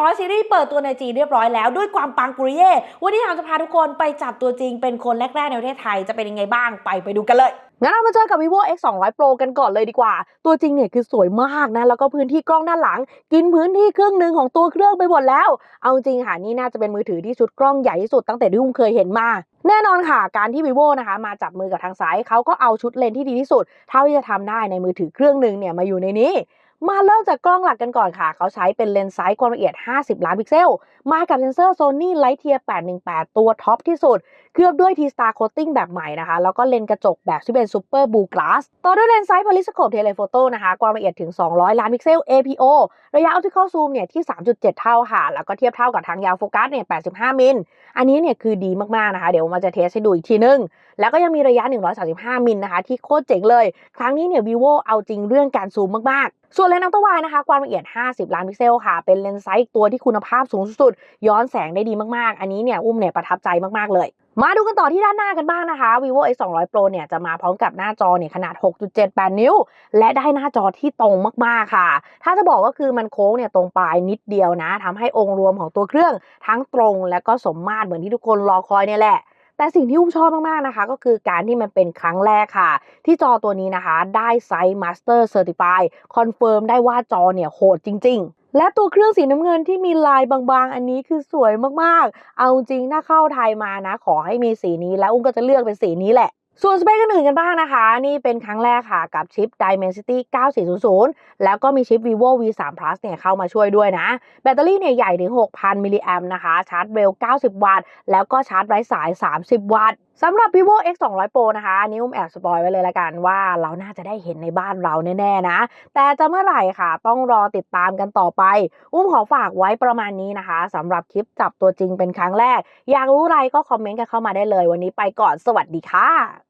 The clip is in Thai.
200ซีรีส์เปิดตัวในจีนเรียบร้อยแล้วด้วยความปังปุริเย่วันนี้เราจะพาทุกคนไปจับตัวจริงเป็นคนแรก ๆ ในประเทศไทยจะเป็นยังไงบ้างไปไปดูกันเลยงั้นเรามาเจอกับ vivo x 2 0 0 pro กันก่อนเลยดีกว่า ตัวจริงเนี่ยคือสวยมากนะ แล้วก็พื้นที่กล้องด้านหลัง กินพื้นที่ครึ่งหนึ่งของตัวเครื่องไปหมดแล้ว เอาจริงค่ะนี่น่าจะเป็นมือถือที่ชุดกล้องใหญ่ที่สุดตั้งแต่ที่อุ้มเคยเห็นมา แน่นอนค่ะ การที่ vivo นะคะ มาจับมือกับทางซ้ายเขาก็เอาชุดเลนส์ที่ดีที่สุด เท่าที่จะทำได้ในมือถือเครื่องหนึ่งเนี่ยมาอยู่ในนี้ มาเริ่มจากกล้องหลักกันก่อนค่ะ เขาใช้เป็นเลนส์ไซส์ความละเอียด 50 ล้านพิกเซล มากับเซนเซอร์ Sony Lightyear 818 ตัวท็อปที่สุด เคลือบด้วย T-Star Coating แบบใหม่นะคะ แล้วก็เลนส์กระจกแบบที่เป็น Super Blue Glass ต่อด้วยเลนส์ไซส์ Periscope Telephoto นะคะ ความละเอียดถึง 200 ล้านพิกเซล APO ระยะ Optical Zoom เนี่ยที่ 3.7 เท่าค่ะ แล้วก็เทียบเท่ากับทางยาวโฟกัสเนี่ย 85 มิล อันนี้เนี่ยคือดีมากๆนะคะ เดี๋ยวมาจะเทสให้ดูอีกทีนึง แล้วก็ยังมีระยะ 135 มิลนะคะที่โคตรเจ๋งเลย ครั้งนี้เนี่ย vivo เอาจริงเรื่องการซูมมากๆ ส่วนเลนส์อัลตราไวนะคะ ความละเอียด 50 ล้านพิกเซลค่ะ เป็นเลนส์ไซส์ตัวที่คุณภาพสูงสุด ย้อนแสงได้ดีมากๆ อันนี้เนี่ยอุ้มเนี่ยประทับใจมากๆเลยมาดูกันต่อที่ด้านหน้ากันบ้างนะคะ vivo x 2 0 0 pro เนี่ยจะมาพร้อมกับหน้าจอเนี่ยขนาด 6.78 นิ้ว และได้หน้าจอที่ตรงมากๆค่ะ ถ้าจะบอกก็คือมันโค้งเนี่ยตรงปลายนิดเดียวนะทำให้องค์รวมของตัวเครื่องทั้งตรงและก็สมมาตรเหมือนที่ทุกคนรอคอยเนี่ยแหละ แต่สิ่งที่อุ้มชอบมากๆนะคะ ก็คือการที่มันเป็นครั้งแรกค่ะ ที่จอตัวนี้นะคะ ได้ไซส์ Master Certify คอนเฟิร์มได้ว่าจอเนี่ยโหดจริง ๆและตัวเครื่องสีน้ำเงินที่มีลายบางๆ อันนี้คือสวยมากๆ เอาจริงถ้าเข้าไทยมานะ ขอให้มีสีนี้แล้วอุ้มก็จะเลือกเป็นสีนี้แหละ ส่วนสเปคอื่นๆกันบ้างนะคะ นี่เป็นครั้งแรกค่ะกับชิป Dimensity 9400 แล้วก็มีชิป vivo v3 plus เนี่ยเข้ามาช่วยด้วยนะ แบตเตอรี่เนี่ยใหญ่ถึง 6,000 มิลลิแอมนะคะ ชาร์จเร็ว 90 วัตต์ แล้วก็ชาร์จไร้สาย 30 วัตต์สำหรับ vivo x 2 0 0 pro นะคะอันนี่อุ้มแอบสปอยไว้เลยละกันว่าเราน่าจะได้เห็นในบ้านเราแน่ๆนะ แต่จะเมื่อไหร่ค่ะต้องรอติดตามกันต่อไป อุ้มขอฝากไว้ประมาณนี้นะคะสำหรับคลิปจับตัวจริงเป็นครั้งแรก อยากรู้อะไรก็คอมเมนต์กันเข้ามาได้เลย วันนี้ไปก่อนสวัสดีค่ะ